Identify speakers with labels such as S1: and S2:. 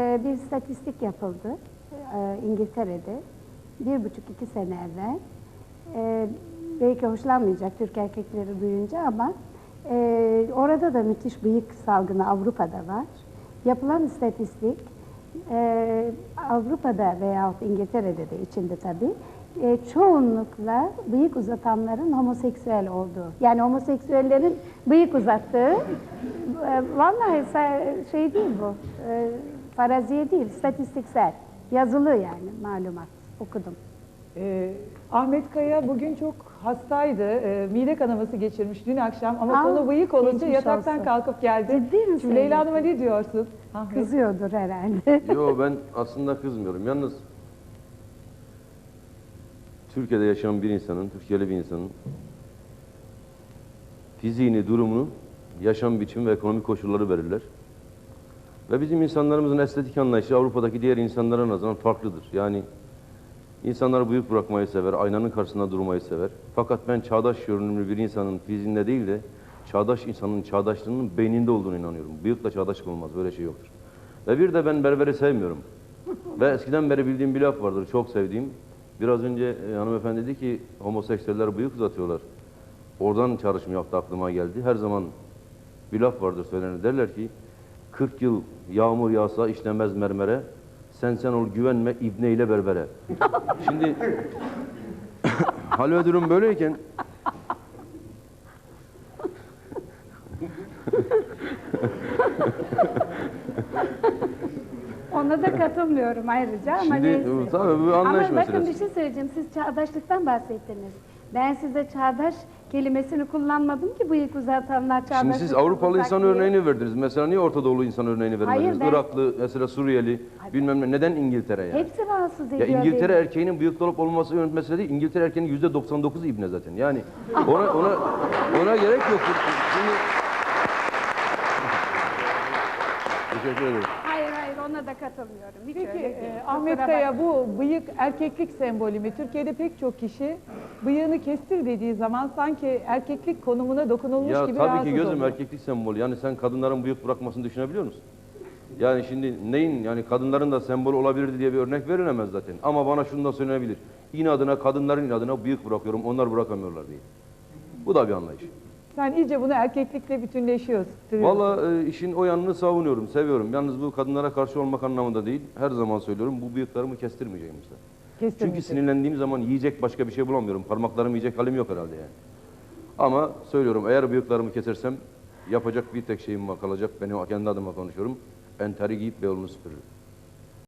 S1: Ee, Bir istatistik yapıldı e, İngiltere'de bir buçuk iki sene evvel. Ee, Belki hoşlanmayacak Türk erkekleri duyunca ama e, orada da müthiş bıyık salgını Avrupa'da var. Yapılan istatistik e, Avrupa'da veyahut İngiltere'de de içinde tabii e, çoğunlukla bıyık uzatanların homoseksüel olduğu. Yani homoseksüellerin bıyık uzattığı e, vallahi şey değil bu. E, faraziye değil, istatistiksel. Yazılı yani malumat. Okudum.
S2: Ee, Ahmet Kaya bugün çok hastaydı. Ee, mide kanaması geçirmiş dün akşam ama
S1: Aa,
S2: konu bıyık olunca
S1: geçmiş
S2: yataktan
S1: olsun.
S2: kalkıp geldi.
S1: Ciddi misin?
S2: Şimdi Leyla Hanım'a ne diyorsun? Ahmet.
S1: Kızıyordur herhalde.
S3: Yo ben aslında kızmıyorum. Yalnız Türkiye'de yaşayan bir insanın, Türkiye'li bir insanın fiziğini, durumunu, yaşam biçimi ve ekonomik koşulları verirler. Ve bizim insanlarımızın estetik anlayışı Avrupa'daki diğer insanlara nazaran farklıdır. Yani insanlar bıyık bırakmayı sever, aynanın karşısında durmayı sever. Fakat ben çağdaş görünümlü bir insanın fiziğinde değil de çağdaş insanın çağdaşlığının beyninde olduğunu inanıyorum. Bıyıkla çağdaşlık olmaz, böyle şey yoktur. Ve bir de ben berberi sevmiyorum. Ve eskiden beri bildiğim bir laf vardır, çok sevdiğim. Biraz önce e, hanımefendi dedi ki homoseksüeller bıyık uzatıyorlar. Oradan çağrışım yaptı aklıma geldi. Her zaman bir laf vardır söylenir. Derler ki 40 yıl yağmur yağsa işlemez mermere. Sen sen ol güvenme ibne ile berbere. Şimdi hal ve durum böyleyken
S1: Ona da katılmıyorum ayrıca ama
S3: Şimdi,
S1: neyse.
S3: tabii bu anlayış
S1: Ama bakın
S3: meselesi.
S1: bir şey söyleyeceğim. Siz çağdaşlıktan bahsettiniz. Ben size çağdaş kelimesini kullanmadım ki bıyık uzatanlar çağdaşlık.
S3: Şimdi siz Avrupalı insan
S1: diye.
S3: örneğini verdiniz. Mesela niye Orta Doğulu insan örneğini vermediniz?
S1: ben-
S3: Iraklı, mesela Suriyeli, bilmem ne. Neden İngiltere yani?
S1: Hepsi rahatsız ediyor.
S3: Ya İngiltere
S1: beni.
S3: erkeğinin bıyıklı olup olmaması ön mesele değil. İngiltere erkeğinin yüzde 99'u ibne zaten. Yani ona ona ona gerek yok. Şimdi... Teşekkür ederim.
S1: Da katılmıyorum. Hiç
S2: Peki
S1: öyle değil.
S2: e,
S1: Kusura
S2: Ahmet. Kaya bu bıyık erkeklik sembolü mü? Türkiye'de pek çok kişi bıyığını kestir dediği zaman sanki erkeklik konumuna dokunulmuş
S3: Ya
S2: gibi
S3: tabii
S2: rahatsız
S3: ki gözüm
S2: oluyor.
S3: erkeklik sembolü. Yani sen kadınların bıyık bırakmasını düşünebiliyor musun? Yani şimdi neyin yani kadınların da sembol olabilirdi diye bir örnek verilemez zaten. Ama bana şunu da söylenebilir. İnadına kadınların inadına bıyık bırakıyorum onlar bırakamıyorlar diye. Bu da bir anlayış.
S2: Sen iyice bunu erkeklikle bütünleşiyorsun.
S3: Vallahi e, işin o yanını savunuyorum, seviyorum. Yalnız bu kadınlara karşı olmak anlamında değil. Her zaman söylüyorum bu bıyıklarımı kestirmeyeceğim işte. Çünkü sinirlendiğim zaman yiyecek başka bir şey bulamıyorum. Parmaklarımı yiyecek halim yok herhalde yani. Ama söylüyorum eğer bıyıklarımı kesersem yapacak bir tek şeyim var kalacak. Benim kendi adıma konuşuyorum. Enteri giyip Beyoğlu'nu süpürürüm.